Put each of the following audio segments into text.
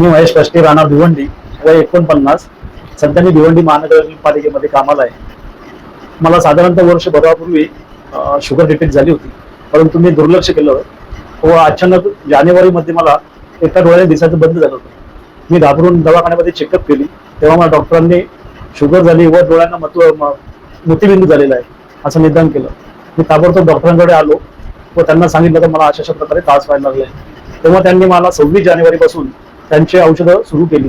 मी महेश कष्टी राहणार भिवंडी वय एकोणपन्नास. सध्या मी भिवंडी महानगरपालिकेमध्ये कामाला आहे. मला साधारणतः वर्ष भरापूर्वी शुगर डिटेक्ट झाली होती. परंतु मी दुर्लक्ष केलं. व अचानक जानेवारीमध्ये मला एका डोळ्याने दिसायचं बंद झालं होतं. मी घाबरून दवाखान्यामध्ये चेकअप केली. तेव्हा मला डॉक्टरांनी शुगर झाली व डोळ्यांना मत मोतीबिंदू झालेला आहे असं निदान केलं. मी ताबडतोब डॉक्टरांकडे आलो व त्यांना सांगितलं तर मला अशा अशा प्रकारे त्रास व्हायला लागले तेव्हा त्यांनी मला सव्वीस जानेवारीपासून त्यांची औषधं सुरू केली.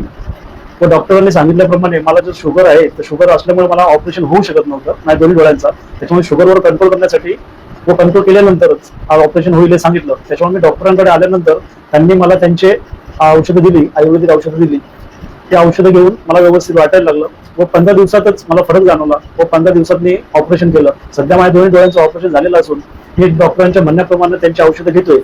व डॉक्टरांनी सांगितल्याप्रमाणे मला जर शुगर आहे तर शुगर असल्यामुळे मला ऑपरेशन होऊ शकत नव्हतं नाही दोन्ही डोळ्यांचा. त्याच्यामुळे शुगरवर कंट्रोल करण्यासाठी व कंट्रोल केल्यानंतरच ऑपरेशन होईल हे सांगितलं. त्याच्यामुळे मी डॉक्टरांकडे आल्यानंतर त्यांनी मला त्यांचे औषधं दिली आयुर्वेदिक औषधं दिली. ते औषधं घेऊन मला व्यवस्थित वाटायला लागलं व पंधरा दिवसातच मला फरक जाणवला व पंधरा दिवसात मी ऑपरेशन केलं. सध्या माझ्या दोन्ही डोळ्यांचं ऑपरेशन झालेलं असून मी डॉक्टरांच्या म्हणण्याप्रमाणे त्यांची औषधं घेतोय.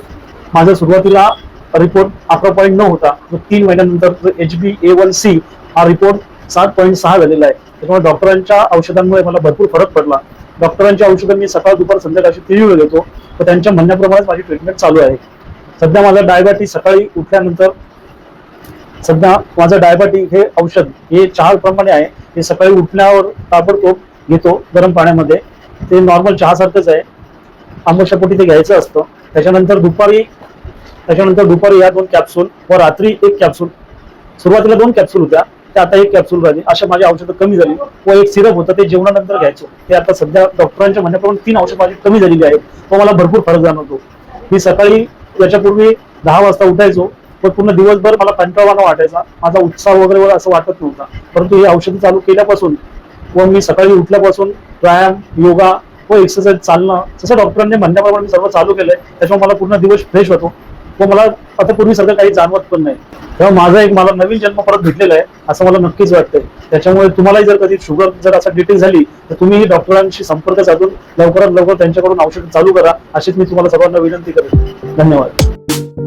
माझं सुरुवातीला रिपोर्ट अकरा पॉईंट नऊ होता. तीन महिन्यानंतर H B A one C हा रिपोर्ट सात पॉईंट सहा झालेला आहे. त्यामुळे डॉक्टरांच्या औषधांमुळे मला भरपूर फरक पडला. डॉक्टरांच्या औषधं मी सकाळ दुपार संध्याकाळ अशी तीन वेळ घेतो. तर त्यांच्या म्हणण्याप्रमाणेच माझी ट्रीटमेंट चालू आहे. सध्या माझा डायबिटीस सकाळी उठल्यानंतर सध्या माझं डायबिटीक हे औषध हे चहा प्रमाणे आहे. हे सकाळी उठल्यावर ताबडतोब घेतो गरम पाण्यामध्ये. ते नॉर्मल चहासारखंच आहे. आंबशापोटी ते घ्यायचं असतं. त्याच्यानंतर दुपारी त्याच्यानंतर दुपारी या दोन कॅप्सूल व रात्री एक कॅप्सूल सुरुवातीला दोन कॅप्सूल होत्या त्या आता एक कॅप्सूल राहिली. अशा माझी औषधं कमी झाली व एक सिरप होतं ते जेवणानंतर घ्यायचो. ते आता सध्या डॉक्टरांच्या म्हणण्याप्रमाणे तीन औषध माझी कमी झालेली आहेत. व मला भरपूर फरक जाणवतो. मी सकाळी याच्यापूर्वी दहा वाजता उठायचो पण पूर्ण दिवसभर मला कंटाळवाना वाटायचा. माझा उत्साह वगैरे असं वाटत नव्हता. परंतु हे औषधं चालू केल्यापासून व मी सकाळी उठल्यापासून व्यायाम योगा व एक्सरसाइज चालणं जसं डॉक्टरांनी म्हणण्याप्रमाणे मी सर्व चालू केलंय त्याच्यामुळे मला पूर्ण दिवस फ्रेश होतो. व मला आता पूर्वीसारखं काही जाणवत पण नाही. तेव्हा माझा एक मला नवीन जन्म परत भेटलेला आहे असं मला नक्कीच वाटतंय. त्याच्यामुळे तुम्हालाही जर कधी शुगर जर असं डिटेल झाली तर तुम्ही डॉक्टरांशी संपर्क साधून लवकरात लवकर त्यांच्याकडून औषध चालू करा अशीच मी तुम्हाला सर्वांना विनंती करेन. धन्यवाद.